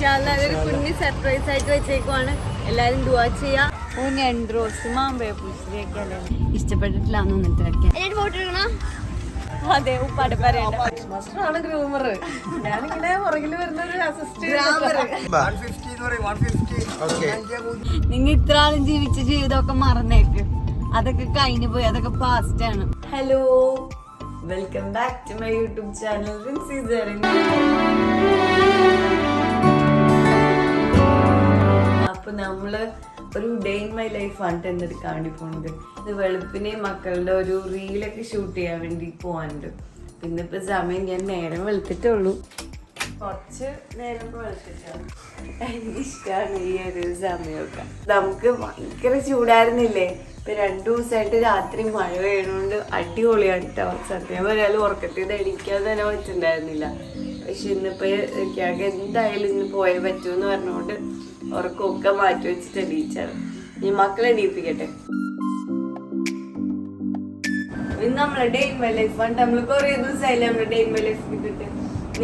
ഇൻഷാല്ല അതൊരു കുഞ്ഞ് സർപ്രൈസ് ആയിട്ട് വെച്ചേക്കുവാണ്. എല്ലാരും ദുവാ ചെയ്യാ. മാമ്പഴ അല്ലേ ഇഷ്ടപ്പെട്ടിട്ടില്ല എന്നിട്ട് ഫോട്ടോ എടുക്കണം? അതെ ഉപ്പാടെ പറയണ്ട. ജീവിച്ച ജീവിതമൊക്കെ മറന്നേക്ക്. അതൊക്കെ കഴിഞ്ഞു പോയി അതൊക്കെ പാസ്റ്റ് ആണ്. Hello welcome back to my YouTube channel അപ്പൊ നമ്മൾ ഒരു ഡേ ഇൻ മൈ ലൈഫ് ആണ് എടുക്കാൻ വേണ്ടി പോണത്. ഇത് വെളുപ്പിനെ മക്കളുടെ ഒരു റീലൊക്കെ ഷൂട്ട് ചെയ്യാൻ വേണ്ടി പോവാനുണ്ട്. പിന്നെ ഇപ്പൊ സമയം ഞാൻ നേരം വെളുത്തിട്ടേ ഉള്ളൂ കുറച്ച് നേരം വെളുത്തിട്ടാണ് എനിക്കിഷ്ടമാണ് ഈ ഒരു സമയമൊക്കെ. നമുക്ക് ഭയങ്കര ചൂടായിരുന്നില്ലേ? ഇപ്പൊ രണ്ടു ദിവസമായിട്ട് രാത്രി മഴ പെയ്യണോണ്ട് അടിപൊളിയാണ് കേട്ടോ സത്യം പറയാലും ഉറക്കത്തിൽ നിന്ന് എണീക്കാൻ തന്നെ പറ്റുന്നുണ്ടായിരുന്നില്ല. പക്ഷെ ഇന്നിപ്പോ എനിക്കാകെ എന്തായാലും ഇന്ന് പോയേ പറ്റൂന്ന് പറഞ്ഞുകൊണ്ട് ഉറക്കമൊക്കെ മാറ്റി വെച്ചിട്ട് എണീച്ചാണ്. ഈ മക്കളെ എണീപ്പിക്കട്ടെ. ഇന്ന് നമ്മളെ ഡേ ഇൻ മൈ ലൈഫ് പണ്ട് നമ്മൾ കുറേ ദിവസമായില്ലേ നമ്മുടെ ഡേ ഇൻ മൈ ലൈഫ് കിട്ടിട്ട്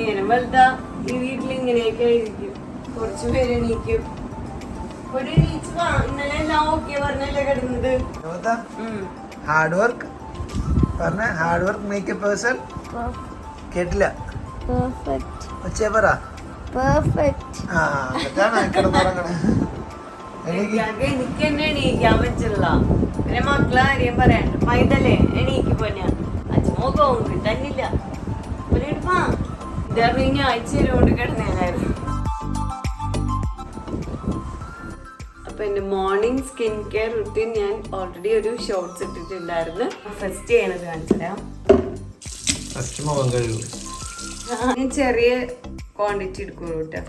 ഇങ്ങനെ വലുതാ ഈ വീട്ടിൽ ഇങ്ങനെയൊക്കെ ആയിരിക്കും. കുറച്ച് പേര് എണീക്കും. ഒരു എണീച്ച് ഇന്നലെ എല്ലാം ഓക്കെ പറഞ്ഞല്ലേ കിടന്നത്? ഹാർഡ് വർക്ക് പറഞ്ഞ hard work make a person കേട്ടില്ല. പറ. പെർഫെക്റ്റ് ആ അതാണ് കിടന്നുറങ്ങണേ എനിക്ക് എനിക്കാകെ എനിക്ക് തന്നെ എണീക്കാൻ പറ്റില്ല. പിന്നെ മക്കളെ ആരെയും പറയാണ്ട് പൈതല്ലേ എണീക്ക് പോഞ്ഞ അച്ഛമോ പോകും കിട്ടാനില്ല ഒരെടുപ്പാ ഇതറിഞ്ഞ ആഴ്ച കൊണ്ട് കിടന്നേനായിരുന്നു അപ്പൊ എന്റെ മോർണിംഗ് സ്കിൻ കെയർ റുട്ടീൻ ഞാൻ ഓൾറെഡി ഒരു ഷോർട്സ് ഇട്ടിട്ടുണ്ടായിരുന്നു. ഫസ്റ്റ് ചെയ്യണത് കാണിച്ചു തരാം ചെറിയ ക്വാണ്ടിറ്റി എടുക്കുള്ളൂ കേട്ടോ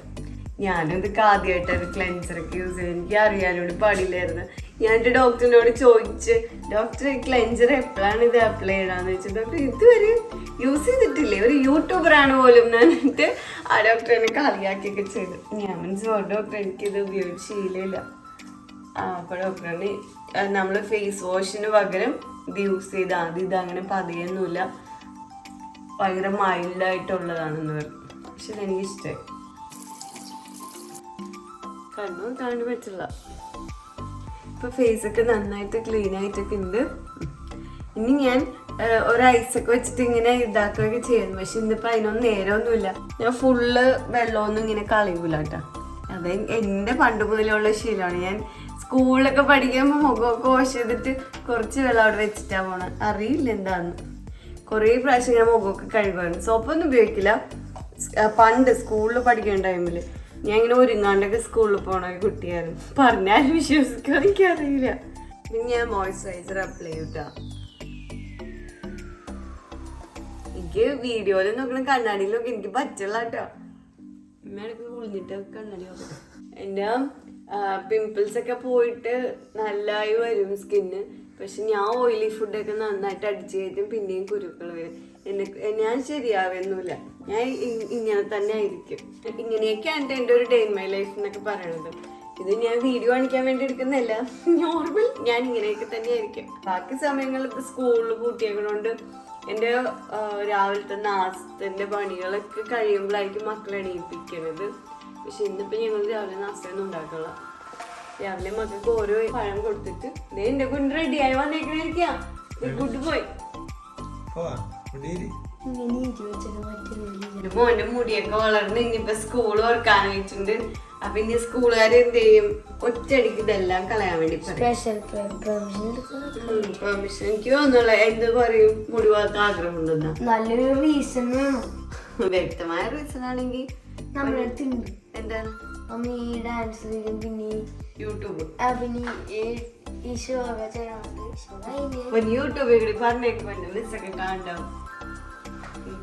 ഞാനിത് ഇതൊക്കെ ആദ്യമായിട്ട് ഒരു ക്ലെൻസർ ഒക്കെ യൂസ് ചെയ്ത് എനിക്ക് അറിയാനോട് പാടില്ലായിരുന്നു. ഞാൻ എന്റെ ഡോക്ടറിനോട് ചോദിച്ച് ഡോക്ടർ ക്ലെൻസർ എപ്പോഴാണ് ഇത് അപ്ലൈ ചെയ്യണമെന്ന് വെച്ചാൽ ഡോക്ടർ ഇതുവരെ യൂസ് ചെയ്തിട്ടില്ലേ? ഒരു യൂട്യൂബറാണ് പോലും. എന്നിട്ട് ആ ഡോക്ടർ എന്നെ കളിയാക്കിയൊക്കെ ചെയ്തു. ഞാൻ മനസ്സിലോ ഡോക്ടർ എനിക്കിത് ഉപയോഗിച്ച് ശീലമില്ല അപ്പോൾ ഡോക്ടറിന് നമ്മൾ ഫേസ് വാഷിന് പകരം ഇത് യൂസ് ചെയ്ത് ആദ്യം ഇത് അങ്ങനെ പതിയൊന്നുമില്ല. ഭയങ്കര മൈൽഡായിട്ടുള്ളതാണെന്ന് പറഞ്ഞു. പക്ഷെ എനിക്ക് ഇഷ്ടമായി കണ്ണും കാണാൻ പറ്റില്ല. ഇപ്പൊ ഫേസ് ഒക്കെ നന്നായിട്ട് ക്ലീൻ ആയിട്ടൊക്കെ ഉണ്ട്. ഇനി ഞാൻ ഒരു ഐസൊക്കെ വെച്ചിട്ട് ഇങ്ങനെ ഇതാക്കുകയൊക്കെ ചെയ്യുന്നു പക്ഷെ ഇന്നിപ്പോ അതിനൊന്നും നേരമൊന്നുമില്ല. ഞാൻ ഫുള്ള് വെള്ളമൊന്നും ഇങ്ങനെ കളയൂല കേട്ടോ. അത് എന്റെ പണ്ട് മുതലുള്ള ശീലമാണ്. ഞാൻ സ്കൂളിലൊക്കെ പഠിക്കുമ്പോൾ മുഖമൊക്കെ വാഷ് ചെയ്തിട്ട് കുറച്ച് വെള്ളം അവിടെ വെച്ചിട്ടാ പോണത് അറിയില്ല എന്താന്ന്. കുറേ പ്രാവശ്യം ഞാൻ മുഖമൊക്കെ കഴുകുമായിരുന്നു സോപ്പൊന്നും ഉപയോഗിക്കില്ല. പണ്ട് സ്കൂളിൽ പഠിക്കുന്ന ടൈമിൽ ഞാൻ ഇങ്ങനെ ഒരുങ്ങാണ്ടൊക്കെ സ്കൂളിൽ പോണ കുട്ടിയായിരുന്നു. പറഞ്ഞാലും വിശ്വസിക്കാൻ എനിക്കറിയില്ല പിന്നെ ഞാൻ മോയ്സ്ചറൈസർ അപ്ലൈ ചെയ്യൂട്ടാ. എനിക്ക് വീഡിയോയിൽ നോക്കണം കണ്ണാടിയിലൊക്കെ എനിക്ക് പറ്റില്ല കേട്ടോ ഇമ്മയിടക്ക് കുളിഞ്ഞിട്ട് കണ്ണാടി എന്റെ പിമ്പിൾസ് ഒക്കെ പോയിട്ട് നല്ലതായി വരും സ്കിന്ന്. പക്ഷെ ഞാൻ ഓയിലി ഫുഡൊക്കെ നന്നായിട്ട് അടിച്ചു കഴിഞ്ഞിട്ടും പിന്നെയും കുരുക്കൾ വരും. എന്നെ ഞാൻ ശരിയാവുന്നില്ല. ഞാൻ ഇങ്ങനെ തന്നെ ആയിരിക്കും. ഇങ്ങനെയൊക്കെയാണ് എന്റെ ഒരു ഡേ ഇൻ മൈ ലൈഫ് എന്നൊക്കെ പറയണത്. ഇത് ഞാൻ വീഡിയോ കാണിക്കാൻ വേണ്ടി എടുക്കുന്നതല്ല. നോർമൽ ഞാൻ ഇങ്ങനെയൊക്കെ തന്നെ ആയിരിക്കും. ബാക്കി സമയങ്ങളിൽ ഇപ്പോൾ സ്കൂളിൽ പൂട്ടിയേക്കണോണ്ട് എന്റെ രാവിലത്തെ നാസ്തന്റെ പണികളൊക്കെ കഴിയുമ്പോഴായിരിക്കും മക്കളെ എണീപ്പിക്കണത്. പക്ഷെ ഇന്നിപ്പോൾ ഞങ്ങൾ രാവിലെ നാസ്തയൊന്നും ഉണ്ടാക്കുള്ള രാവിലെ മക്കൾക്ക് ഓരോ പഴം കൊടുത്തിട്ട് ദേ എന്റെ കൊണ്ട് റെഡിയായി വന്നേക്കണേക്കാം ഗുഡ് പോയി മോന്റെ മുടിയൊക്കെ വളർന്ന് ഇനിയിപ്പൊ സ്കൂൾ ഓർക്കാൻ വെച്ചിട്ടുണ്ട്. അപ്പൊ ഇനി സ്കൂളുകാർ എന്ത് ചെയ്യും? ഒറ്റയടിക്ക് ഇതെല്ലാം കളയാൻ വേണ്ടി പെർമിഷൻ എനിക്ക് തോന്നുള്ള എന്ത് പറയും? മുടി വളർത്താൻ ആഗ്രഹമുണ്ടെന്നാ. നല്ലൊരു റീസൺ വ്യക്തമായ റീസൺ ആണെങ്കിൽ എന്താണ് അമ്മ ഈ ഡാൻസ് പിന്നെ യൂട്യൂബ്. പിന്നെ ഈ- ഷോ ചെയ്യണം യൂട്യൂബിൽ കൂടി പറഞ്ഞേക്ക് മിസ്സൊക്കെ കാണണ്ടാവും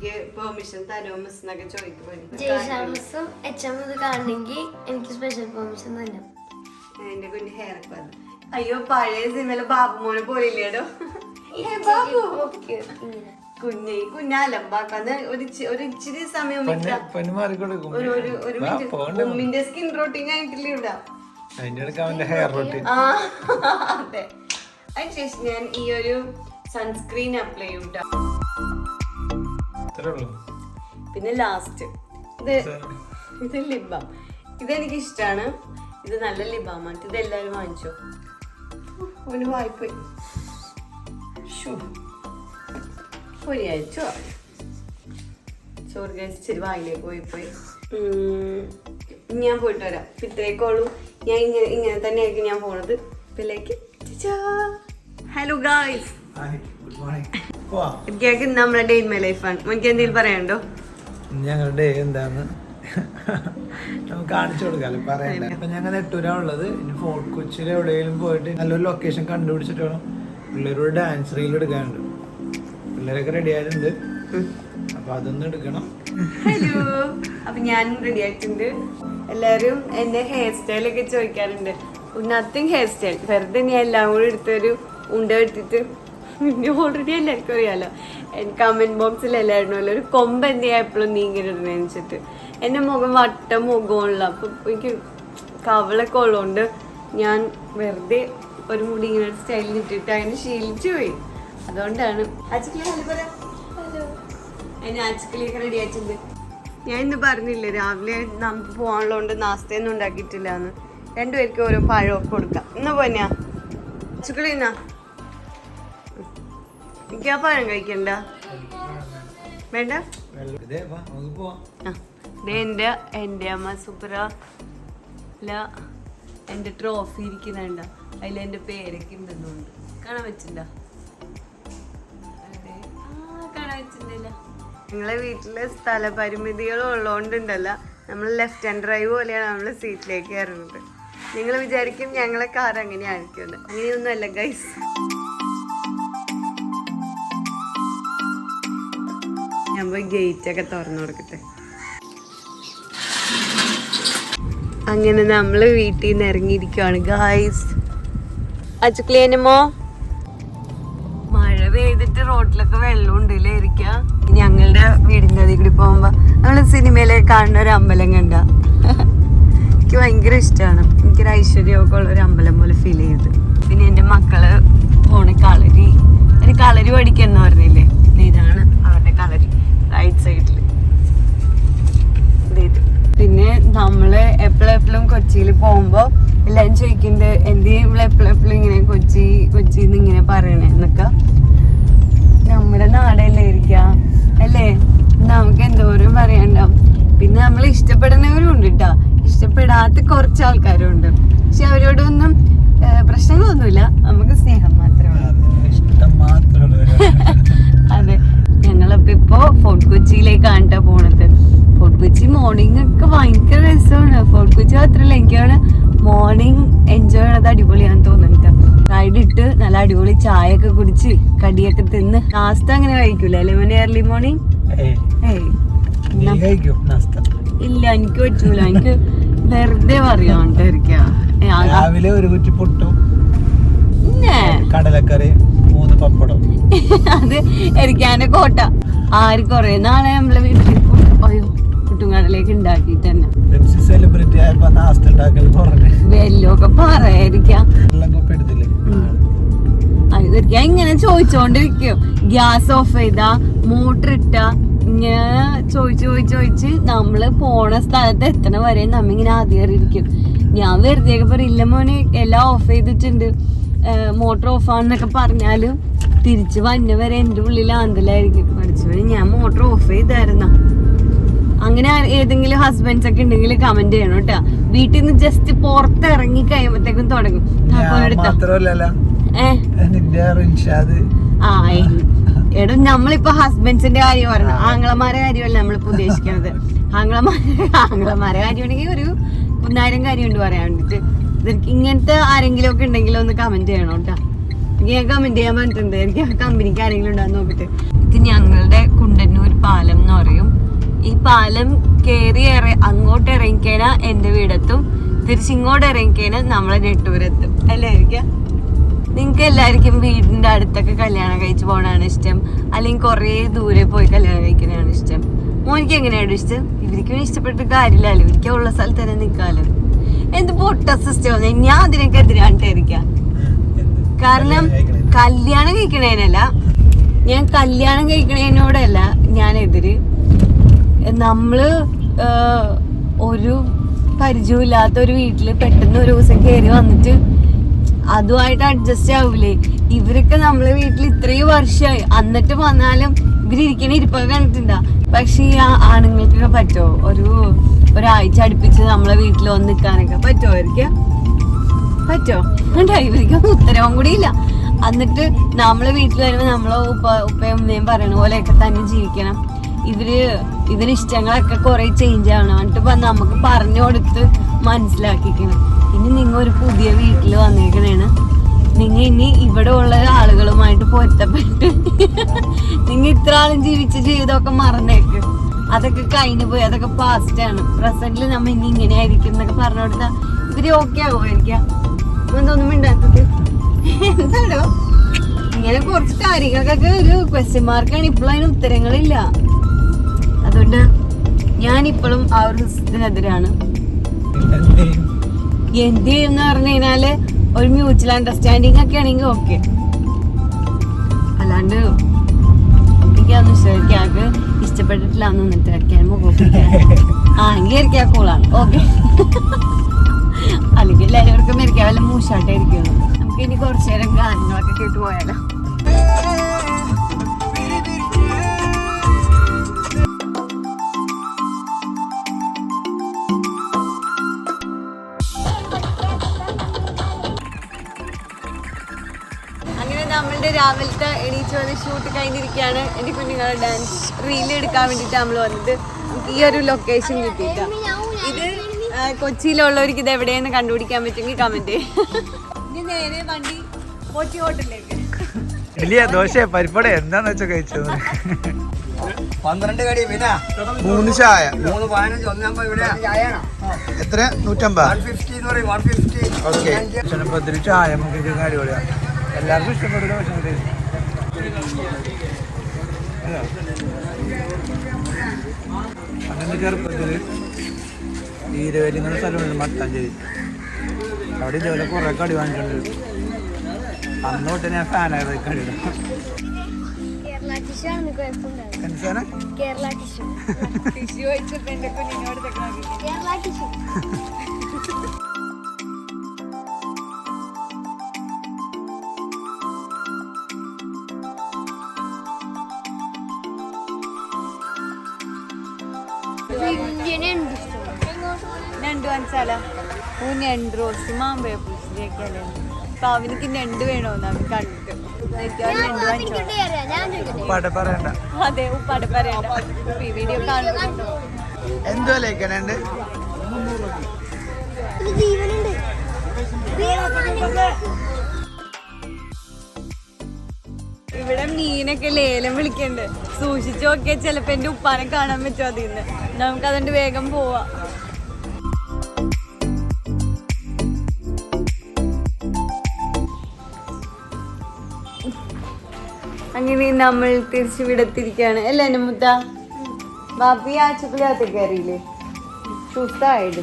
എനിക്ക് പെർമിഷൻ തരുമോ മിസ് എന്നൊക്കെ ചോദിക്കും ജയ്ഷാമസും എച്ച് എം ഇത് കാണണമെങ്കിൽ എനിക്ക് സ്പെഷ്യൽ പെർമിഷൻ തന്നെ? എന്റെ കുഞ്ഞ് ഹെയർ ഒക്കെ അയ്യോ പഴയ സിനിമയിലെ ബാബു മോനെ പോലില്ലേടോ? ബാബു. കുഞ്ഞാലം കുഞ്ഞ് ഈ കുഞ്ഞാലമ്പാക്കാന്ന് ഒരു ഇച്ചി- ഒരു ഇച്ചിരി സമയം ഒരു മിനിറ്റ്. ഉമ്മിന്റെ സ്കിൻ റോട്ടിങ് ആയിട്ടില്ല ഇവിടെ? അതിനുശേഷം ഞാൻ ഈ ഒരു സൺസ്ക്രീൻ അപ്ലൈ ചെയ്യും പിന്നെ ലാസ്റ്റ് ഇത് ഇത് ലിബാം. ഇതെനിക്ക് ഇഷ്ടമാണ് ഇത് നല്ല ലിബാമാണ്. ഇത് എല്ലാവരും വാങ്ങിച്ചോ? ഒരു വായ്പ. ഒരാഴ്ച ചോറ് കഴിച്ചിരി വായിലേക്ക് പോയി പോയി ഞാൻ പോയിട്ട് വരാം. ഇത്രയൊക്കെയുള്ളൂ ഞാൻ ഇങ്ങനെ ഇങ്ങനെ തന്നെയായിരിക്കും ഞാൻ പോണത്. പിള്ളേക്ക്. ഹലോ ഗായ്സ് എനിക്ക് നമ്മളെ ഡേ ഇൻ മൈ ലൈഫാണ് എനിക്ക് എന്തെങ്കിലും പറയാനുണ്ടോ? ഞങ്ങളുടെ എന്താന്ന് നമുക്ക് കാണിച്ചു കൊടുക്കാല്ലോ പറയണ്ട. അപ്പൊ ഞങ്ങൾ നെട്ടൂരാ ഉള്ളത്. ഇനി ഫോർട്ട് കൊച്ചിയിൽ എവിടെയെങ്കിലും പോയിട്ട് നല്ലൊരു ലൊക്കേഷൻ കണ്ടുപിടിച്ചിട്ട് വേണം. പിള്ളേരോട് ഡാൻസ് റീൽ എടുക്കാനുണ്ട്. പിള്ളേരൊക്കെ റെഡി ആയിട്ടുണ്ട്. അപ്പൊ അതൊന്നും എടുക്കണം. ഹലോ അപ്പൊ ഞാൻ റെഡി ആയിട്ടുണ്ട്. എല്ലാരും എന്റെ ഹെയർ സ്റ്റൈൽ ഒക്കെ ചോദിക്കാറുണ്ട്. നത്തിങ് ഹെയർ സ്റ്റൈൽ വെറുതെ ഞാൻ എല്ലാം കൂടി എടുത്തൊരു ഉണ്ട എടുത്തിട്ട് പിന്നെ ഓൾറെഡി എല്ലാവർക്കും അറിയാലോ കമന്റ് ബോക്സിൽ എല്ലാവരും ഒരു കൊമ്പ് എന്ത് എന്തിയാ എപ്പോഴും നീ ഇങ്ങനെ ഇടുന്നതെന്ന് വെച്ചിട്ട്. എന്റെ മുഖം വട്ട മുഖമുള്ള അപ്പൊ എനിക്ക് കവളൊക്കെ ഉള്ളതുകൊണ്ട് ഞാൻ വെറുതെ ഒരു മുടി ഇങ്ങനെ സ്റ്റൈലിൽ ഇട്ടിട്ട് അങ്ങനെ ശീലിച്ചു പോയി. അതുകൊണ്ടാണ്. റെഡി ആയിട്ടുണ്ട്. ഞാൻ ഇന്ന് പറഞ്ഞില്ലേ രാവിലെ നമുക്ക് പോകാനുള്ളതുകൊണ്ട് നാസ്തയൊന്നും ഉണ്ടാക്കിയിട്ടില്ല എന്ന് രണ്ടുപേർക്ക് ഓരോ പഴമൊക്കെ കൊടുക്കാം. എന്നാ പോന്നെയാ അച്ചുക്കളിന്നാ എനിക്ക് ആ പഴം കഴിക്കണ്ട വേണ്ട എന്റെ എന്റെ അമ്മ സൂപ്പറ എന്റെ ട്രോഫി ഇരിക്കുന്നുണ്ട. അതിൽ എന്റെ പേരൊക്കെ ഉണ്ടെന്നുണ്ട്. കാണാൻ പറ്റില്ല കാണാൻ പറ്റുന്നില്ല നിങ്ങളെ വീട്ടിൽ സ്ഥല പരിമിതികൾ ഉള്ളതുകൊണ്ടുണ്ടല്ല നമ്മൾ ലെഫ്റ്റ് ഹാൻഡ് ഡ്രൈവ് പോലെയാണ് നമ്മൾ സീറ്റിലേക്ക് കയറുന്നത് നിങ്ങൾ വിചാരിക്കും ഞങ്ങളെ കാർ അങ്ങനെയായിരിക്കും അങ്ങനെയൊന്നുമല്ല ഗൈസ് പോയി ഗേറ്റ് ഒക്കെ തുറന്നു കൊടുക്കട്ടെ. അങ്ങനെ നമ്മൾ വീട്ടിൽ നിന്ന് ഇറങ്ങിയിരിക്കുവാണ് ഗായ്സ് അച്ചുക്ലേനുമോ മഴ പെയ്തിട്ട് റോഡിലൊക്കെ വെള്ളം ഉണ്ടല്ലേ ഇരിക്ക. ഞങ്ങളുടെ വീടിന്റെ അതിൽ കൂടി പോകുമ്പോ നമ്മൾ സിനിമയിലെ കാണുന്ന ഒരു അമ്പലം കണ്ട. എനിക്ക് ഭയങ്കര ഇഷ്ടമാണ് എനിക്കൊരു ഐശ്വര്യമൊക്കെ ഉള്ള ഒരു അമ്പലം പോലെ ഫീൽ ചെയ്ത്. പിന്നെ എന്റെ മക്കൾ പോണ കളരി. ഒരു കളരി പഠിക്കുന്ന പറഞ്ഞില്ലേ? ഇതാണ് റൈറ്റ് സൈഡിൽ പിന്നെ നമ്മൾ എപ്പോഴെപ്പോഴും കൊച്ചിയിൽ പോകുമ്പോ എല്ലാരും ചോദിക്കുന്നുണ്ട് എന്ത് എപ്പോഴെപ്പോഴും ഇങ്ങനെ കൊച്ചി കൊച്ചിന്ന് ഇങ്ങനെ പറയണേ? എന്നൊക്കെ. നമ്മുടെ നാടല്ലേ ഇരിക്ക? അല്ലേ? നമുക്ക് എന്തോരം പറയണ്ടാവും പിന്നെ നമ്മൾ ഇഷ്ടപ്പെടുന്നവരും ഉണ്ട് കേട്ടോ ഇഷ്ടപ്പെടാത്ത കുറച്ച് ആൾക്കാരും ഉണ്ട്. പക്ഷെ അവരോടൊന്നും പ്രശ്നങ്ങളൊന്നുമില്ല. നമുക്ക് സ്നേഹം മാത്രമേ അതെ. ഞങ്ങളപ്പോ ഇപ്പോ ഫോർട്ട് കൊച്ചിയിലേക്കാണ് ട്ടോ പോണത്. ഫോർട്ട് കൊച്ചി മോർണിംഗ് ഒക്കെ ഭയങ്കര രസമാണ് ഫോർട്ട് കൊച്ചി മാത്രല്ല എനിക്കാണ് മോർണിംഗ് എൻജോയ് ചെയ്യണത് അടിപൊളിയാന്ന് തോന്നുന്നുണ്ട്. റൈഡ് ഇട്ട് നല്ല അടിപൊളി ചായ ഒക്കെ കുടിച്ച് കടിയൊക്കെ തിന്ന് നാസ്ത അങ്ങനെ കഴിക്കൂല ലെമൺ ഏർലി മോർണിംഗ് ഇല്ല എനിക്ക് പറ്റൂല. എനിക്ക് വെറുതെ പറയാണ്ടിരിക്കാം രാവിലെ ഒരു കുറ്റി പൊട്ടും കടലക്കറി അത് എരിക്കാന്റെ കോട്ട. ആര് കൊറേ നാളെ നമ്മളെ വീട്ടിൽ അയ്യോ കുട്ടുങ്ങാടിലേക്ക് ഉണ്ടാക്കിയിട്ട് തന്നെ. സെലിബ്രിറ്റി ആയപ്പോ നാസ്ത ഉണ്ടാക്കൽ വെല്ലൊക്കെ പറയാതിരിക്കാം. ഇതൊക്കെ ഇങ്ങനെ ചോദിച്ചോണ്ടിരിക്കും. ഗ്യാസ് ഓഫ് ചെയ്താ മോട്ടർ ഇട്ട ഇങ്ങനെ ചോദിച്ച് ചോദിച്ച് ചോദിച്ച് നമ്മൾ പോണ സ്ഥലത്ത് എത്തണ വരെ നമ്മിങ്ങനെ ആദ്യം ഇരിക്കും ഞാൻ വെറുതെ പറയില്ല മോനെ എല്ലാം ഓഫ് ചെയ്തിട്ടുണ്ട്. മോട്ടർ ഓഫ് ആണെന്നൊക്കെ പറഞ്ഞാലും തിരിച്ച് വന്ന വരെ എന്റെ ഉള്ളിൽ ആന്തലായിരിക്കും പഠിച്ചു ഞാൻ മോട്ടർ ഓഫ് ചെയ്തായിരുന്ന. അങ്ങനെ ഏതെങ്കിലും ഹസ്ബൻഡ്സ് ഒക്കെ ഉണ്ടെങ്കിൽ കമന്റ് ചെയ്യണം കേട്ടോ. വീട്ടിൽ നിന്ന് ജസ്റ്റ് പുറത്തിറങ്ങി കഴിയുമ്പോഴത്തേക്കും തുടങ്ങും. എടോ നമ്മളിപ്പോ ഹസ്ബൻഡ്സിന്റെ കാര്യം പറഞ്ഞു ആങ്ങളമാരെ കാര്യമല്ല നമ്മളിപ്പോ ഉദ്ദേശിക്കുന്നത് ആങ്ങളമാരെ ആങ്ങളമാരെ കാര്യമാണെങ്കിൽ ഒരു ഒന്നായിരം കാര്യമുണ്ട് പറയാൻ വേണ്ടിട്ട്. ഇവർക്ക് ഇങ്ങനത്തെ ആരെങ്കിലും ഒക്കെ ഉണ്ടെങ്കിൽ ഒന്ന് കമന്റ് ചെയ്യണം കേട്ടോ. എനിക്ക് ഞാൻ കമന്റ് ചെയ്യാൻ പറ്റുന്നുണ്ട് എനിക്ക് ആ കമ്പനിക്ക് ആരെങ്കിലും ഉണ്ടാന്ന് നോക്കിട്ട് ഇത് ഞങ്ങളുടെ കുണ്ടന്നൂർ പാലം എന്ന് പറയും. ഈ പാലം കേറി ഇറ അങ്ങോട്ട് ഇറങ്ങിക്കേന എന്റെ വീടെത്തും. തിരിച്ചിങ്ങോട്ട് ഇറങ്ങിക്കേന നമ്മളെ നെട്ടൂരെത്തും. അല്ലേ ആയിരിക്കാം നിങ്ങൾക്ക് എല്ലാവർക്കും വീടിന്റെ അടുത്തൊക്കെ കല്യാണം കഴിച്ച് പോകണമാണ് ഇഷ്ടം. അല്ലെങ്കിൽ കുറേ ദൂരെ പോയി കല്യാണം കഴിക്കുന്നതാണ് ഇഷ്ടം. മോനിക്ക് എങ്ങനെയാണ് ഇഷ്ടം? ഇവർക്ക് ഇഷ്ടപ്പെട്ട കാര്യമില്ലല്ലോ. ഇവർക്ക് ഉള്ള സ്ഥലത്ത് തന്നെ നിൽക്കാമല്ലോ എന്ത് പൊട്ട സിസ്റ്റം. ഞാൻ അതിനൊക്കെ എതിരാണ്ടിരിക്കാം കാരണം കല്യാണം കഴിക്കണേനല്ല. ഞാൻ കല്യാണം കഴിക്കണേനോടല്ല ഞാൻ എതിര്. നമ്മൾ ഒരു ഒരു പരിചയമില്ലാത്ത ഒരു വീട്ടിൽ പെട്ടെന്ന് ഒരു ദിവസം കയറി വന്നിട്ട് അതുമായിട്ട് അഡ്ജസ്റ്റ് ആവൂലേ. ഇവരൊക്കെ നമ്മളെ വീട്ടിൽ ഇത്രയും വർഷമായി എന്നിട്ട് വന്നാലും ഇവരിക്കണേ ഇരിപ്പൊക്കെ കണ്ടിട്ടുണ്ടാ. പക്ഷെ ഈ ആണുങ്ങൾക്കൊക്കെ പറ്റുമോ? ഒരു ഒരാഴ്ച അടുപ്പിച്ച് നമ്മളെ വീട്ടിൽ വന്ന് നിൽക്കാനൊക്കെ പറ്റുമോ അവർക്ക്? പറ്റോ കണ്ടോ ഇവർക്ക് ഉത്തരവും കൂടി ഇല്ല. എന്നിട്ട് നമ്മളെ വീട്ടിൽ വരുമ്പോൾ നമ്മളെ ഉപ്പ ഉപ്പയും ഉമ്മയും പറയണ പോലെയൊക്കെ തന്നെ ജീവിക്കണം. ഇവർ ഇതിന് ഇഷ്ടങ്ങളൊക്കെ കുറെ ചേഞ്ച് ആവണം. എന്നിട്ട് നമുക്ക് പറഞ്ഞു കൊടുത്ത് മനസ്സിലാക്കിക്കണം. ഇനി നിങ്ങൾ ഒരു പുതിയ വീട്ടിൽ വന്നേക്കണേണ്. നിങ്ങ ഇനി ഇവിടെ ഉള്ള ആളുകളുമായിട്ട് പൊരുത്തപ്പെട്ട് നിങ്ങ ഇത്ര ആളും ജീവിച്ച ജീവിതമൊക്കെ മറന്നേക്ക്. അതൊക്കെ കഴിഞ്ഞു പോയി അതൊക്കെ പാസ്റ്റ് ആണ്. പ്രസന്റിൽ നമ്മ ഇനി ഇങ്ങനെ ആയിരിക്കും എന്നൊക്കെ പറഞ്ഞു കൊടുത്താൽ ഇവർ ഓക്കെ ആവുമായിരിക്കാം എന്തൊന്നും മിണ്ടാത്തത്? എന്താണോ ഇങ്ങനെ കുറച്ച് കാര്യങ്ങൾക്കൊക്കെ ഒരു ക്വസ്റ്റ്യൻ മാർക്കാണ് ഇപ്പോഴും അതിന് ഉത്തരങ്ങളില്ല. അതുകൊണ്ട് ഞാൻ ഇപ്പോഴും ആ ഒരു സിസ്റ്റത്തിനെതിരാണ് എന്ത് ചെയ്യുന്ന പറഞ്ഞു കഴിഞ്ഞാൽ ഒരു മ്യൂച്വൽ അണ്ടർസ്റ്റാൻഡിങ് ഒക്കെ ആണെങ്കിൽ ഓക്കെ അല്ലാണ്ട് എനിക്കതൊന്നും ഇഷ്ടമായിരിക്കും ഇഷ്ടപ്പെട്ടിട്ടില്ല എന്ന് നിന്നിട്ട് മുഖം ആ എങ്കിൽ ഇരിക്കാൻ കൂളാണ് ഓക്കെ അല്ലെങ്കിൽ എല്ലാവർക്കും ഇരിക്കാൻ വല്ല മൂശാട്ടായിരിക്കും. നമുക്ക് ഇനി കുറച്ചു നേരം ഗാനങ്ങളൊക്കെ കേട്ട് പോയാലോ. രാവിലത്തെ എണീച്ച് വന്ന് ഷൂട്ട് കഴിഞ്ഞിരിക്കുകയാണ്. എന്റെ കുഞ്ഞുങ്ങളെ ഡാൻസ് റീൽ എടുക്കാൻ വേണ്ടിട്ട് നമ്മൾ വന്നത്. നമുക്ക് ഈ ഒരു ലൊക്കേഷൻ കിട്ടിയിട്ട്. ഇത് കൊച്ചിയിലുള്ളവർക്ക് ഇത് എവിടെയെന്ന് കണ്ടുപിടിക്കാൻ പറ്റുമെങ്കിൽ കമന്റ് ഇനി നേരെ വണ്ടി കൊച്ചി ഹോട്ടലിലേക്ക് വലിയ ദോശ പരിപ്പട എന്താന്ന് വെച്ചാ കഴിച്ചത്? പന്ത്രണ്ട് കടി പിന്നെ മൂന്ന് ചായ. മൂന്ന് പതിനഞ്ച് ഒന്നാകുമ്പോ ഇവിടെ. എത്ര? നൂറ്റമ്പത്? വൺ ഫിഫ്റ്റി എന്ന് പറയും വൺ ഫിഫ്റ്റി ഓക്കെ ചെറുപ്പത്തിൽ ചായ നമുക്ക് അടിപൊളിയാണ് എല്ലാവർക്കും ഇഷ്ടപ്പെടുന്ന ഭക്ഷണം അങ്ങനെ ചെറുപ്പത്തിൽ ഈരവേലി എന്ന സ്ഥലമുണ്ട് മട്ടാഞ്ചേരി. അവിടെ ഇതേപോലെ കുറെ കടി വാങ്ങിച്ചിട്ടുണ്ട് അന്ന് തൊട്ട് ഞാൻ ഫാനായത് കടിയുടെ കേരള ടിഷ്യൂ ഞണ്ട് ഓൻ ഓ ഞണ്ട് റോസ്റ്റ് മാമ്പഴ പുളിശ്ശേരിയൊക്കെയല്ലേ അപ്പൊ അവനക്ക് ഞണ്ട് വേണോന്ന് അവൻ കണ്ടിട്ട്. അതെ ഉപ്പാടെ പറയണ്ട. വീഡിയോ കാണുന്നുണ്ടോ? എന്തോ ലേക്കനുണ്ട് ഇത് ജീവനുണ്ട്. ഇവിടെ മീനൊക്കെ ലേലം വിളിക്കണ്ട്. സൂക്ഷിച്ചു നോക്കിയാൽ ചിലപ്പോ എന്റെ ഉപ്പാനെ കാണാൻ പറ്റുമോ അതിന്ന്? നമുക്ക് അതുകൊണ്ട് വേഗം പോവാ. അങ്ങനെ നമ്മൾ തിരിച്ചു വിടത്തിരിക്കുകയാണ് അല്ലേ അനുമുത്ത മുത്ത ബാപ്പി ആച്ചക്കുള്ളിനകത്ത് കയറിയില്ലേ? ചുത്തായിട്ട്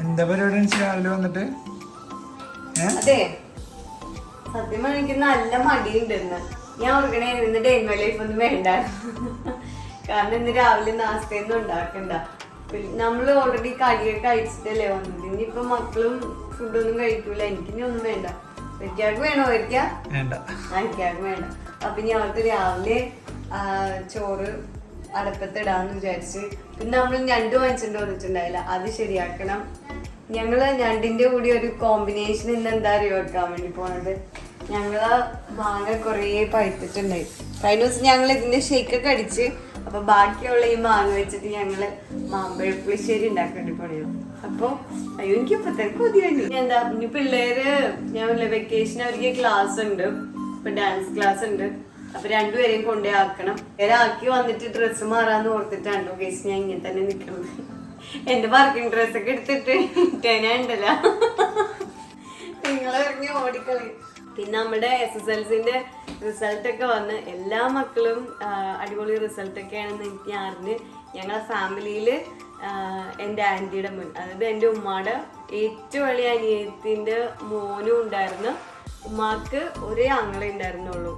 എന്താ പരിപാടി രാവിലെ വന്നിട്ട്? അതെ. സത്യം എനിക്ക് നല്ല മടിയുണ്ടെന്ന് ഞാൻ ഓർക്കണേ ഇന്ന് ഡേ മൈ ലൈഫ് ഒന്നും വേണ്ട കാരണം ഇന്ന് രാവിലെ നാസ്തയൊന്നും ഉണ്ടാക്കണ്ട. നമ്മൾ ഓൾറെഡി കടിയൊക്കെ കഴിച്ചിട്ടല്ലേ വന്നത്. ഇനിയിപ്പോ മക്കളും ഫുഡൊന്നും കഴിക്കൂല. എനിക്കിനി ഒന്നും വേണ്ട. ഒരിക്കാക്ക് വേണോ? ഒരിക്കാ വേണ്ട. അപ്പൊ ഇനി അവർക്ക് രാവിലെ ചോറ് അടുപ്പത്തിടാന്ന് വിചാരിച്ച്. പിന്നെ നമ്മൾ ഞണ്ട് വാങ്ങിച്ചിട്ട് വന്നിട്ടുണ്ടായില്ല. അത് ശരിയാക്കണം. ഞങ്ങൾ ഞണ്ടിന്റെ കൂടി ഒരു കോമ്പിനേഷൻ ഇന്ന് എന്താ അറിയോ വെക്കാൻ വേണ്ടി പോണത്? ഞങ്ങൾ മാങ്ങ കുറേ പഴുത്തിട്ടുണ്ടായി. കഴിഞ്ഞ ദിവസം ഞങ്ങൾ ഇതിന്റെ ഷേക്കൊക്കെ അടിച്ച് അപ്പൊ ബാക്കിയുള്ള ഈ മാങ്ങ വെച്ചിട്ട് ഞങ്ങൾ മാമ്പഴപ്പുളിശ്ശേരി ഉണ്ടാക്കേണ്ടി ഉണ്ടാക്കാൻ വേണ്ടി പോണോ അപ്പൊ അയ്യോ എനിക്ക് ഇപ്പത്തേക്ക് കൊതിയായി. എന്താ ഇനി പിള്ളേര് ഞാൻ വെക്കേഷൻ അവർക്ക് ക്ലാസ് ഉണ്ട്. ഇപ്പൊ ഡാൻസ് ക്ലാസ് ഉണ്ട്. അപ്പൊ രണ്ടുപേരെയും കൊണ്ടേ ആക്കണം. ആക്കി വന്നിട്ട് ഡ്രസ്സ് മാറാന്ന് ഓർത്തിട്ടാണ് കേസ് ഞാൻ ഇങ്ങനെ തന്നെ നിൽക്കുന്നത് എന്റെ വർക്കിംഗ് ഡ്രസ്സൊക്കെ എടുത്തിട്ട് ഇട്ടേനാ ഉണ്ടല്ലോ. നിങ്ങൾ ഇറങ്ങി ഓടിക്കളി. പിന്നെ നമ്മുടെ എസ് എസ് എൽ സിന്റെ റിസൾട്ട് ഒക്കെ വന്ന് എല്ലാ മക്കളും അടിപൊളി റിസൾട്ട് ഒക്കെ ആണെന്ന് എനിക്ക് അറിഞ്ഞ് ഞങ്ങളെ ഫാമിലിയിൽ എന്റെ ആന്റിയുടെ മുൻ അതായത് എന്റെ ഉമ്മയുടെ ഏറ്റവും വലിയ അനിയത്തിന്റെ മോനും ഉണ്ടായിരുന്നു. ഉമ്മാക്ക് ഒരേ ആങ്ങളെ ഉണ്ടായിരുന്നുള്ളൂ.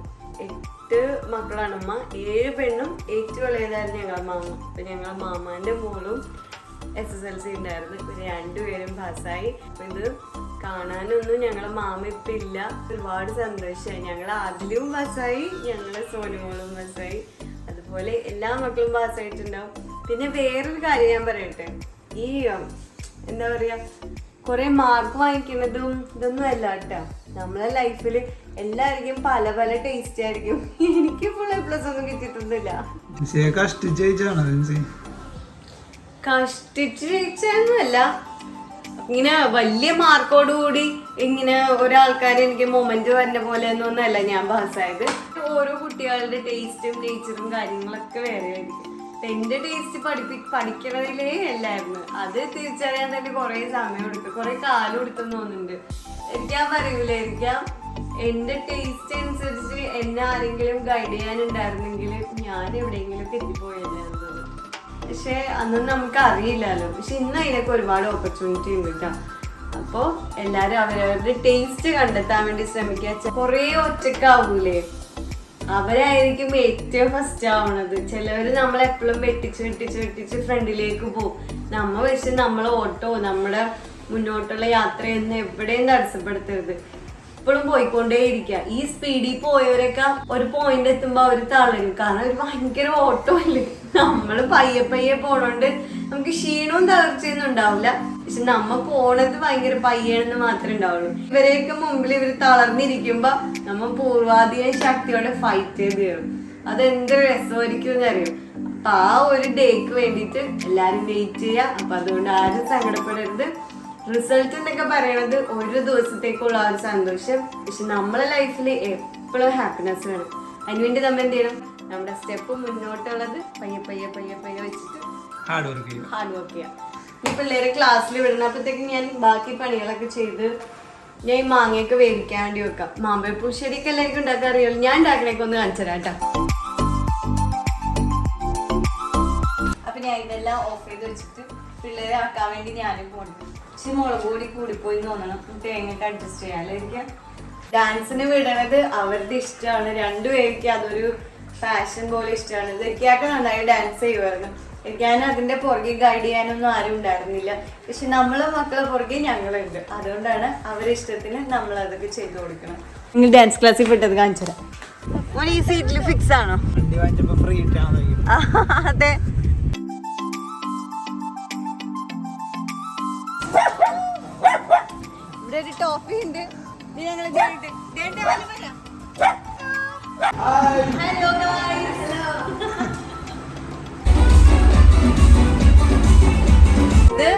എട്ട് മക്കളാണ് ഉമ്മ. ഏഴ് പെണ്ണും ഏറ്റവും ഇളയതായിരുന്നു ഞങ്ങളെ മാമ അപ്പം ഞങ്ങളുടെ മാമാന്റെ മോളും എസ് എസ് എൽ സി ഉണ്ടായിരുന്നു. ഇവർ രണ്ടുപേരും പാസ്സായി അപ്പൊ ഇത് കാണാനൊന്നും ഞങ്ങളെ മാമ ഇപ്പൊ ഇല്ല. ഒരുപാട് സന്തോഷമായി ഞങ്ങൾ ആദ്യവും പാസ്സായി ഞങ്ങളെ സോനുമോളും പാസ്സായി അതുപോലെ എല്ലാ മക്കളും പാസ്സായിട്ടുണ്ടാവും പിന്നെ വേറൊരു കാര്യം ഞാൻ പറയട്ടെ. ഈ എന്താ പറയാ കുറെ മാർക്ക് വാങ്ങിക്കുന്നതും ഇതൊന്നും അല്ല കേട്ടോ. നമ്മളെ ലൈഫിൽ എല്ലാവർക്കും പല പല ടേസ്റ്റ് ആയിരിക്കും. എനിക്ക് ഫുൾ എ പ്ലസ് ഒന്നും കിട്ടിയിട്ടൊന്നുമില്ല. കഷ്ടിച്ച് ജയിച്ചല്ല ഇങ്ങനെ വലിയ മാർക്കോട് കൂടി ഇങ്ങനെ ഒരാൾക്കാർ എനിക്ക് മൊമെന്റ് വരുന്ന പോലെ ഒന്നല്ല ഞാൻ പാസ്സായത് ഓരോ കുട്ടികളുടെ ടേസ്റ്റും നേച്ചറും കാര്യങ്ങളൊക്കെ വേറെ ആയിരിക്കും. എന്റെ ടേസ്റ്റ് പഠിപ്പി പഠിക്കണതിലേ അല്ലായിരുന്നു. അത് തിരിച്ചറിയാൻ തന്നെ കുറെ സമയം എടുത്തു. കുറെ കാലം എടുത്തെന്ന് തോന്നുന്നുണ്ട്. എനിക്കാ പറയൂലായിരിക്കാം എന്റെ ടേസ്റ്റ് അനുസരിച്ച് എന്നെ ആരെങ്കിലും ഗൈഡ് ചെയ്യാനുണ്ടായിരുന്നെങ്കിൽ ഞാൻ എവിടെയെങ്കിലും എത്തിപ്പോയെന്നായിരുന്നു പക്ഷെ അന്ന് നമുക്ക് അറിയില്ലല്ലോ പക്ഷെ ഇന്ന് അതിനൊക്കെ ഒരുപാട് ഓപ്പർച്യൂണിറ്റി ഉണ്ട് കേട്ടോ അപ്പോ എല്ലാരും അവരവരുടെ ടേസ്റ്റ് കണ്ടെത്താൻ വേണ്ടി ശ്രമിക്കുക. കുറേ ഒറ്റക്കാവൂലേ? അവരായിരിക്കും ഏറ്റവും ഫസ്റ്റ് ആവണത്. ചിലവര് നമ്മളെപ്പോഴും വെട്ടിച്ച് വെട്ടിച്ച് വെട്ടിച്ച് ഫ്രണ്ടിലേക്ക് പോകും നമ്മ വെച്ച് നമ്മളെ ഓട്ടോ നമ്മുടെ മുന്നോട്ടുള്ള യാത്രയൊന്നും എവിടെയും തടസ്സപ്പെടുത്തരുത്. ഇപ്പോഴും പോയിക്കൊണ്ടേയിരിക്കുക ഈ സ്പീഡിൽ പോയവരൊക്കെ ഒരു പോയിന്റ് എത്തുമ്പോ അവർ തളരും. കാരണം ഒരു ഭയങ്കര ഓട്ടോ അല്ലേ? നമ്മൾ പയ്യെ പയ്യെ പോണോണ്ട് നമുക്ക് ക്ഷീണവും തളർച്ചയൊന്നും ഉണ്ടാവില്ല പക്ഷെ നമ്മ പോണത് ഭയങ്കര പയ്യാണെന്ന് മാത്രമേ ഉണ്ടാവുള്ളൂ. ഇവരെയൊക്കെ മുമ്പിൽ ഇവർ തളർന്നിരിക്കുമ്പോ നമ്മ പൂർവാധികം ശക്തിയോടെ ഫൈറ്റ് ചെയ്ത് കയറും അതെന്ത് രസമായിരിക്കും എന്നറിയും? അപ്പൊ ആ ഒരു ഡേക്ക് വേണ്ടിയിട്ട് എല്ലാരും വെയിറ്റ് ചെയ്യുക അപ്പൊ അതുകൊണ്ട് ആരും സങ്കടപ്പെടരുത്. റിസൾട്ട് എന്നൊക്കെ പറയണത് ഒരു ദിവസത്തേക്കുള്ള ആ ഒരു സന്തോഷം. പക്ഷെ നമ്മളെ ലൈഫിൽ എപ്പോഴും ഹാപ്പിനെസ് വേണം. അതിനുവേണ്ടി നമ്മൾ എന്ത് ചെയ്യണം? നമ്മുടെ സ്റ്റെപ്പ് മുന്നോട്ടുള്ളത് പയ്യെ പയ്യെ പയ്യെ പയ്യെ വെച്ചിട്ട് ഹാർഡ് വർക്ക് ചെയ്യും ഹാർഡ് വർക്ക് ഈ പിള്ളേരെ ക്ലാസ്സിൽ വിടുന്നപ്പോഴത്തേക്ക് ഞാൻ ബാക്കി പണികളൊക്കെ ചെയ്ത് ഞാൻ ഈ മാങ്ങയൊക്കെ വേവിക്കാൻ വേണ്ടി വെക്കാം. മാമ്പഴ ശരിക്കും എല്ലാവർക്കും ഉണ്ടാക്കാൻ അറിയാമല്ലോ ഞാൻ ഉണ്ടാക്കണേക്ക് ഒന്ന് കാണിച്ചു തരാം കേട്ടോ. അപ്പൊ ഞാൻ ഇതെല്ലാം ഓഫ് ചെയ്ത് വെച്ചിട്ട് പിള്ളേരെ ആക്കാൻ വേണ്ടി ഞാനും പോണു പക്ഷെ മുളക് കൂടി കൂടിപ്പോയി എന്ന് തോന്നണം. തേങ്ങയൊക്കെ അഡ്ജസ്റ്റ് ചെയ്യാനായിരിക്കും ഡാൻസിന് വിടണത് അവരുടെ ഇഷ്ടമാണ്. രണ്ടുപേർക്ക് അതൊരു ഫാഷൻ പോലെ ഇഷ്ടമാണ്. ഇതൊക്കെയൊക്കെ നന്നായി ഡാൻസ് ചെയ്യുമായിരുന്നു ഞാൻ അതിന്റെ പുറകെ ഗൈഡ് ചെയ്യാനൊന്നും ആരും ഉണ്ടായിരുന്നില്ല. പക്ഷെ നമ്മളെ മക്കളെ പുറകെ ഞങ്ങളുണ്ട്. അതുകൊണ്ടാണ് അവരുടെ ഇഷ്ടത്തിന് നമ്മൾ അതൊക്കെ ചെയ്തു കൊടുക്കണം. നിങ്ങൾ ഡാൻസ് ക്ലാസ്സിൽ വിട്ടത് കാണിച്ചു തരാം ഈ സീറ്റിൽ ഫിക്സ് ആണോ? അതെ. ടോഫി ഉണ്ട്. ഹലോ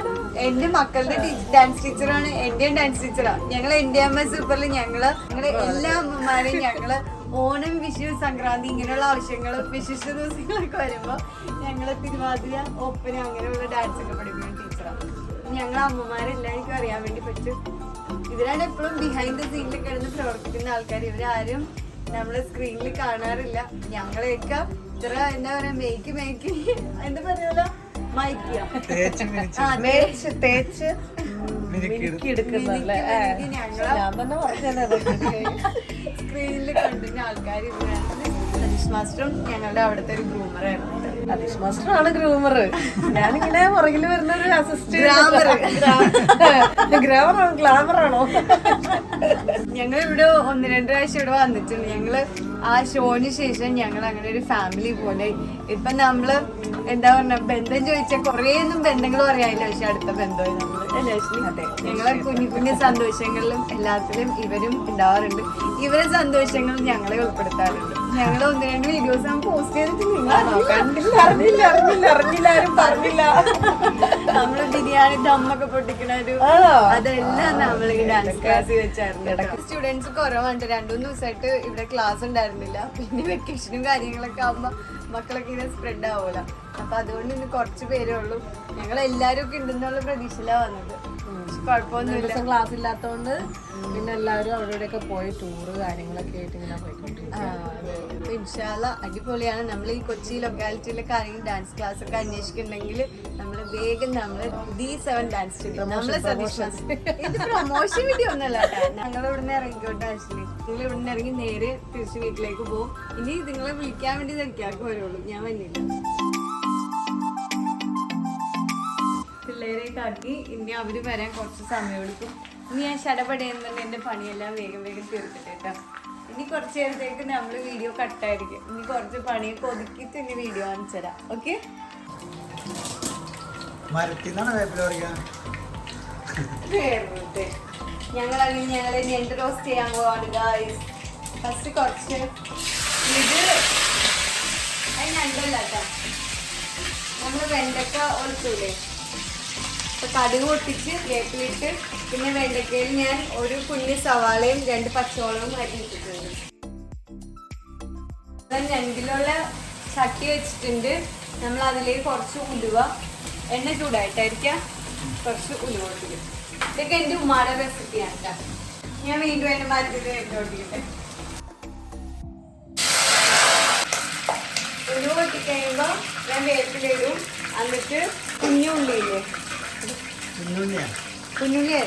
എന്റെ മക്കളുടെ ഡാൻസ് ടീച്ചറാണ് എന്റെയും ഡാൻസ് ടീച്ചറാ ഞങ്ങൾ എന്റെ അമ്മ സൂപ്പറിൽ ഞങ്ങൾ ഞങ്ങളെ എല്ലാ അമ്മമാരെയും ഞങ്ങൾ ഓണം വിഷു സംക്രാന്തി ഇങ്ങനെയുള്ള ആവശ്യങ്ങൾ വിശിഷ്ട ദിവസങ്ങളൊക്കെ വരുമ്പോ ഞങ്ങൾ തിരുവാതിര ഒപ്പന അങ്ങനെയുള്ള ഡാൻസ് ഒക്കെ പഠിപ്പിക്കുന്ന ടീച്ചറാണ് ഞങ്ങളെ എനിക്ക് അറിയാൻ വേണ്ടി പറ്റും. ഇവരാണ് എപ്പോഴും ബിഹൈൻഡ് ദ സീനിൽ കിടന്ന് പ്രവർത്തിക്കുന്ന ആൾക്കാർ ഇവരാരും നമ്മളെ സ്ക്രീനിൽ കാണാറില്ല. ഞങ്ങളെയൊക്കെ ഇത്ര എന്താ പറയാ മേക്ക് മേക്ക് എന്താ പറയാ സ്ക്രീനിൽ കണ്ടിരുന്ന ആൾക്കാർ ഇവരാണ്. മാസ്റ്ററും ഞങ്ങളുടെ അവിടുത്തെ ഒരു ഗ്രൂമറായിരുന്നു അതീഷ് മാസ്റ്റർ ആണ് ഗ്രൂമർ ഞാനിങ്ങനെ പുറകിൽ വരുന്ന ഒരു അസിസ്റ്റന്റ് ഗ്രാമർ ഗ്ലാമറാണോ ഞങ്ങൾ ഇവിടെ ഒന്ന് രണ്ട് പ്രാവശ്യം ഇവിടെ വന്നിട്ടുണ്ട്. ഞങ്ങൾ ആ ഷോന് ശേഷം ഞങ്ങൾ അങ്ങനെ ഒരു ഫാമിലി പോലെ ഇപ്പൊ നമ്മൾ എന്താ പറഞ്ഞ ബന്ധം ചോദിച്ചാൽ കൊറേ ഒന്നും ബന്ധങ്ങൾ പറയാനില്ല. പക്ഷെ അടുത്ത ബന്ധമായി നമ്മൾ അതെ. ഞങ്ങളെ കുഞ്ഞു കുഞ്ഞു സന്തോഷങ്ങളിലും എല്ലാത്തിലും ഇവരും ഉണ്ടാവാറുണ്ട്. ഇവരെ സന്തോഷങ്ങൾ ഞങ്ങളെ ഉൾപ്പെടുത്താറുണ്ട്. ഞങ്ങൾ ഒന്ന് രണ്ട് വീഡിയോസ് ആണ് പോസ്റ്റ് ചെയ്തിട്ട് നിങ്ങളാണോ കണ്ടില്ല അറിഞ്ഞില്ല അറിഞ്ഞില്ല അറിഞ്ഞില്ല ആരും പറഞ്ഞില്ല. നമ്മൾ ബിരിയാണി ദമ്മൊക്കെ പൊട്ടിക്കണ ഒരു? അതെല്ലാം നമ്മൾ ഈ ഡാൻസ് ക്ലാസ് വെച്ചായിരുന്നു സ്റ്റുഡൻസ് കുറവാണ് രണ്ടുമൂന്ന് ദിവസമായിട്ട് ഇവിടെ ക്ലാസ് ഉണ്ടായിരുന്നില്ല. പിന്നെ വെക്കേഷനും കാര്യങ്ങളൊക്കെ ആവുമ്പോ മക്കളൊക്കെ ഇങ്ങനെ സ്പ്രെഡ് ആവൂല. അപ്പൊ അതുകൊണ്ട് ഇന്ന് കുറച്ച് പേരേ ഉള്ളൂ. ഞങ്ങൾ എല്ലാരും ഒക്കെ ഉണ്ടെന്നുള്ള പ്രതീക്ഷയിലാ വന്നത്. ദിവസം ക്ലാസ് ഇല്ലാത്തതുകൊണ്ട് പിന്നെ എല്ലാവരും അവിടെ ഇവിടെയൊക്കെ പോയി ടൂറ് കാര്യങ്ങളൊക്കെ ആയിട്ട് ഇങ്ങനെ പോയിക്കൊണ്ടിരിക്കും ഇൻഷാല്ല അടിപൊളിയാണ്. നമ്മൾ ഈ കൊച്ചി ലൊക്കാലിറ്റിയിലൊക്കെ ആണെങ്കിൽ ഡാൻസ് ക്ലാസ് ഒക്കെ അന്വേഷിക്കുന്നുണ്ടെങ്കിൽ നമ്മൾ വേഗം നമ്മൾ ഡി സെവൻ ഡാൻസ് സ്റ്റുഡിയോ നമ്മളെ സതീഷ് ഇത് പ്രൊമോഷൻ വീഡിയോ ഒന്നല്ല ഞങ്ങൾ ഇവിടുന്ന് ഇറങ്ങിക്കോട്ടെ ആക്ച്വലി നിങ്ങൾ ഇവിടുന്ന് ഇറങ്ങി നേരെ തിരിച്ച് വീട്ടിലേക്ക് പോകും. ഇനി നിങ്ങളെ വിളിക്കാൻ വേണ്ടി തിരക്കാർക്ക് വരുള്ളൂ ഞാൻ വന്നില്ല. ആക്കി ഇനി അവർ വരാൻ കുറച്ച് സമയം എടുക്കും. ഇനി ഞാൻ ശടപടയെന്നുണ്ട് എന്റെ പണിയെല്ലാം വേഗം വേഗം തീർത്തിട്ട് കേട്ടോ. ഇനി കുറച്ച് നേരത്തേക്ക് നമ്മൾ വീഡിയോ കട്ടായിരിക്കും ഇനി കുറച്ച് പണിയൊക്കെ ഒതുക്കിയിട്ട് ഇനി വീഡിയോ കാണിച്ചു തരാം. ഓക്കെ ഞങ്ങളാണെങ്കിൽ ഞങ്ങൾ ഞണ്ട് റോസ്റ്റ് ചെയ്യാൻ പോവാണ് ഗായ്സ് ഫസ്റ്റ് കുറച്ച് ഇത്. അത് ഞണ്ടല്ല കേട്ടോ. നമ്മൾ വെണ്ടക്ക ഒളിച്ചൂലേ അപ്പൊ കടുക് പൊട്ടിച്ച് വേപ്പിലിട്ട് പിന്നെ വെണ്ടക്കയിൽ ഞാൻ ഒരു കുഞ്ഞ് സവാളയും രണ്ട് പച്ചമുളകും അരിഞ്ഞിട്ടിട്ടുണ്ട്. ഞാൻ ഞണ്ടിലുള്ള ചട്ടി വെച്ചിട്ടുണ്ട്. നമ്മൾ അതിലേക്ക് കുറച്ച് ഉലുവ. എണ്ണ ചൂടായിട്ടായിരിക്കാം. കുറച്ച് ഉലുവ ഇട്ടിട്ട്. ഇതൊക്കെ എന്റെ ഉമ്മാടെ റെസിപ്പിയാണ് കേട്ടോ ഞാൻ വീണ്ടും എന്റെ മരത്തിൽ ഇട്ടോട്ടിക്കട്ടെ ഉലുവ പൊട്ടിക്കഴിയുമ്പോൾ ഞാൻ വേപ്പിലിടും. എന്നിട്ട് കുഞ്ഞു കുഞ്ഞുണ്ണിയാ?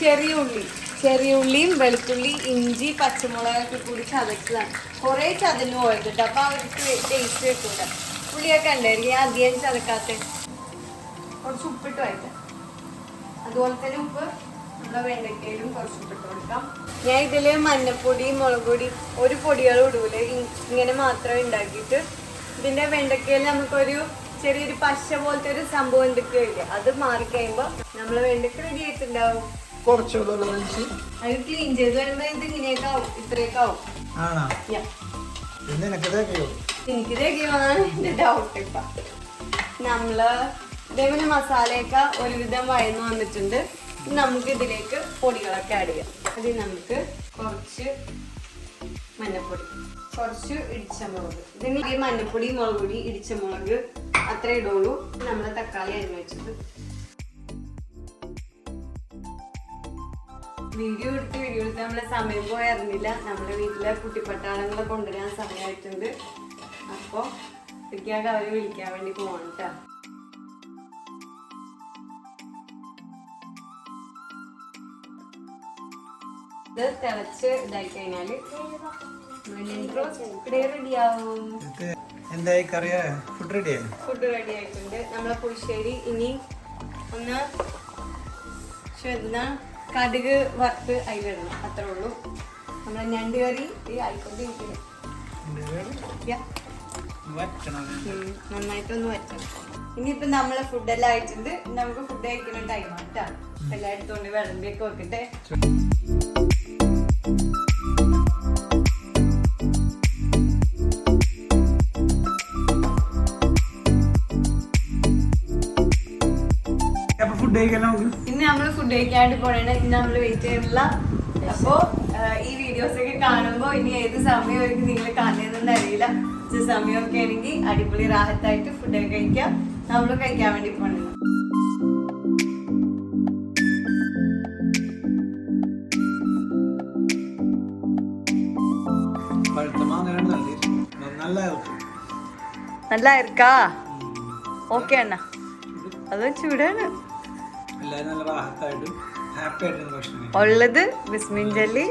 ചെറിയ ഉള്ളി. ചെറിയ ഉള്ളിയും വെളുത്തുള്ളി ഇഞ്ചി പച്ചമുളകൊക്കെ കൂടി ചതച്ചതാണ്. കുറേ ചതഞ്ഞു പോയത് കേട്ടോ അവർക്ക് ടേസ്റ്റ് കിട്ടൂല. ഉള്ളിയൊക്കെ ഉണ്ടായിരിക്കും അധികം ചതക്കാത്ത. കുറച്ച് ഉപ്പിട്ട് വയ്ക്കാം. അതുപോലെ തന്നെ ഉപ്പ്. നമ്മുടെ വെണ്ടയ്ക്കയിലും കുറച്ച് ഉപ്പിട്ട് കൊടുക്കാം. ഞാൻ ഇതിൽ മഞ്ഞപ്പൊടി മുളക് പൊടി ഒരു പൊടികളും ഇടൂല. ഇങ്ങനെ മാത്രമേ ഉണ്ടാക്കിയിട്ട്. ഇതിന്റെ വെണ്ടയ്ക്കയിൽ നമുക്കൊരു ചെറിയൊരു പശ പോലത്തെ ഒരു സംഭവം എന്തൊക്കെയില്ല അത് മാറിക്കഴിയുമ്പോ നമ്മൾ വേണ്ടൊക്കെ റെഡി ആയിട്ടുണ്ടാവും. കുറച്ചുകൂടെ അത് ക്ലീൻ ചെയ്ത് വരുമ്പോ ഇത് ഇങ്ങനെയൊക്കെ ആവും ഇത്രയൊക്കെ ആവും ആണോ എനിക്ക് എന്റെ ഡൗട്ട് ഇപ്പൊ. നമ്മൾ ഇതേപോലെ മസാലയൊക്കെ ഒരുവിധം വയന്ന് വന്നിട്ടുണ്ട്. നമുക്ക് ഇതിലേക്ക് പൊടികളൊക്കെ ആഡ് ചെയ്യാം. അതിൽ നമുക്ക് കുറച്ച് മഞ്ഞപ്പൊടി. കുറച്ച് ഇടിച്ച മുളക്. ഇതിന് ഈ മഞ്ഞപ്പൊടി മുളക് പൊടി ഇടിച്ച മുളക് അത്രേ ഇടുള്ളൂ. നമ്മുടെ തക്കാളി അരിഞ്ഞു വെച്ചത്. വീഡിയോ എടുത്ത് വീഡിയോ എടുത്ത് നമ്മളെ സമയം പോയി അറിഞ്ഞില്ല നമ്മുടെ വീട്ടിലെ കുട്ടിപ്പട്ടാളങ്ങളെ കൊണ്ടുവരാൻ സമയമായിട്ടുണ്ട്. അപ്പോൾ ഇതൊക്കെയാകെ അവരെ വിളിക്കാൻ വേണ്ടി പോവാണ് കേട്ടോ ഇത് തിളച്ച് ഇതായി ഇത് എന്തായി കറിയ? ഫുഡ് റെഡി ആയി? ഫുഡ് റെഡി ആയിട്ടുണ്ട്. നമ്മളെ പുളിശ്ശേരി ഇനി ഒന്ന് കടുക് വറുത്ത് അതിലിടണം അത്രേ ഉള്ളൂ. നമ്മളെ ഞണ്ട് കറി ഈ ആയിക്കൊണ്ടിരിക്കുന്നു. നന്നായിട്ടൊന്ന് വറ്റണം. ഇനിയിപ്പോ നമ്മളെ ഫുഡെല്ലാം ആയിട്ടുണ്ട്. നമുക്ക് ഫുഡ് കഴിക്കുന്ന ടൈമാണ് കേട്ടോ എല്ലാം എടുത്തുകൊണ്ട് വിളമ്പിയൊക്കെ വെക്കട്ടെ. ഫുഡ് കഴിക്കാൻ നമുക്ക് ഇന്ന് നമ്മൾ ഫുഡ് കഴിക്കാണ്ട് പോണേണ്. ഇന്ന് നമ്മൾ വെയിറ്റ് ചെയ്യാനുള്ള. അപ്പോ ഈ വീഡിയോസ് ഒക്കെ കാണുമ്പോ ഇനി ഏത് സമയമായിരിക്കും നിങ്ങൾ കാണുന്നതെന്ന് അറിയില്ല. സമയമൊക്കെ ആണെങ്കിൽ അടിപൊളി റാഹത്തായിട്ട് ഫുഡ് ഒക്കെ കഴിക്കാം. നമ്മൾ കഴിക്കാൻ വേണ്ടി പോണേ പഴുത്ത മാങ്ങയാണ് നല്ല നല്ല നല്ല ഇറക്കാ ഓക്കെ അണ്ണ. അത് ചൂടാണ്. നല്ല റാഹത്തായിട്ടും ഉള്ളത് ബിസ്മിൻ ജല്ലി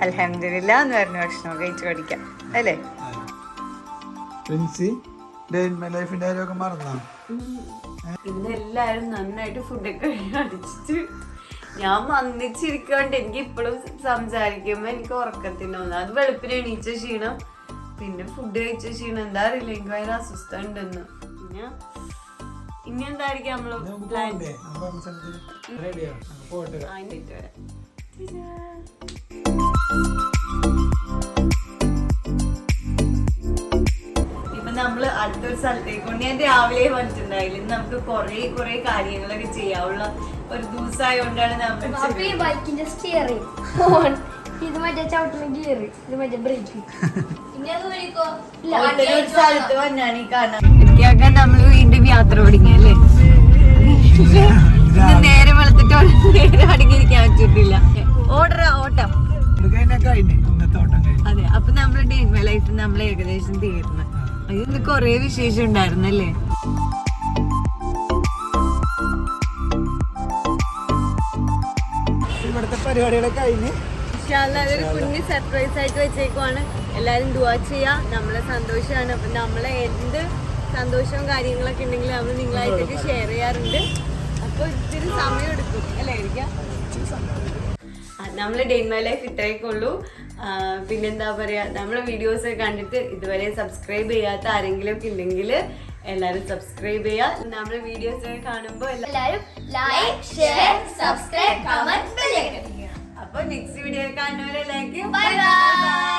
അലഹമില്ല എന്ന് പറഞ്ഞ ഭക്ഷണം കഴിച്ചു പഠിക്കാം. അല്ലേ? ലൈഫിന്റെ കാര്യമൊക്കെ മറന്നാ? ഇന്ന് എല്ലാരും നന്നായിട്ട് ഫുഡൊക്കെ അടിച്ചിട്ട് ഞാൻ വന്നിച്ചിരിക്കാണ്ട് എനിക്ക് ഇപ്പോഴും സംസാരിക്കുമ്പോ എനിക്ക് ഉറക്കത്തിന് തോന്നുന്നു അത് വെളുപ്പിന് എണീച്ച ക്ഷീണം പിന്നെ ഫുഡ് കഴിച്ച ക്ഷീണം. എന്താ അറിയില്ല എനിക്ക് ഭയങ്കര അസ്വസ്ഥ ഉണ്ടെന്ന്. പിന്നെ ഇനി എന്തായിരിക്കും നമ്മൾ പ്ലാൻ റെഡിയാ പോയിട്ട് ഇപ്പൊ നമ്മൾ അടുത്തൊരു സ്ഥലത്തേക്ക് കൊണ്ട് ഞാൻ രാവിലെ വന്നിട്ടുണ്ടായില്ല. ഇന്ന് നമുക്ക് കൊറേ കൊറേ കാര്യങ്ങളൊക്കെ ചെയ്യാവുള്ള ഒരു ദിവസമായോണ്ടാണ് നമ്മൾ ബൈക്കിന്റെ സ്റ്റിയറിംഗ് ഓൺ ഇത് മറ്റേ ചവിട്ടുന്ന ഗിയർ ഇത് മറ്റേ ബ്രേക്ക് വഴിക്കോ ഇല്ല വണ്ടി യാത്ര ഇന്ന് നേരെ വെളുത്തിട്ട് നേരെ അടങ്ങിയിരിക്കാൻ പറ്റിയിട്ടില്ല. ഓർഡർ ഓട്ടം. അതെ അപ്പൊ നമ്മുടെ ഡേ ലൈഫ് നമ്മൾ ഏകദേശം തീർന്നു. അതിന് കൊറേ വിശേഷം ഉണ്ടായിരുന്നല്ലേ? ഇവിടുത്തെ പരിപാടികളൊക്കെ കഴിഞ്ഞ് അതൊരു കുഞ്ഞ് സർപ്രൈസ് ആയിട്ട് വെച്ചേക്കുവാണ്. എല്ലാരും ദുവാ ചെയ്യാ. നമ്മളെ സന്തോഷമാണ് അപ്പൊ നമ്മളെ എന്ത് സന്തോഷവും കാര്യങ്ങളൊക്കെ ഉണ്ടെങ്കിൽ നമ്മൾ നിങ്ങളായിട്ടൊക്കെ ഷെയർ ചെയ്യാറുണ്ട്. അപ്പൊ ഇത്തിരി സമയം എടുക്കും അല്ലേ എനിക്ക് നമ്മൾ ഡേ ലൈഫ് ഇത്രയൊക്കെ ഉള്ളൂ പിന്നെന്താ പറയാ നമ്മളെ വീഡിയോസ് കണ്ടിട്ട് ഇതുവരെ സബ്സ്ക്രൈബ് ചെയ്യാത്ത ആരെങ്കിലും ഒക്കെ ഉണ്ടെങ്കിൽ എല്ലാവരും സബ്സ്ക്രൈബ് ചെയ്യുക നമ്മളെ വീഡിയോസ് കാണുമ്പോൾ എല്ലാവരും ലൈക്ക് ഷെയർ സബ്സ്ക്രൈബ് കമന്റ് അപ്പൊ നെക്സ്റ്റ് വീഡിയോ കാണുന്നവരെ ലൈക്ക് ബൈ ബൈ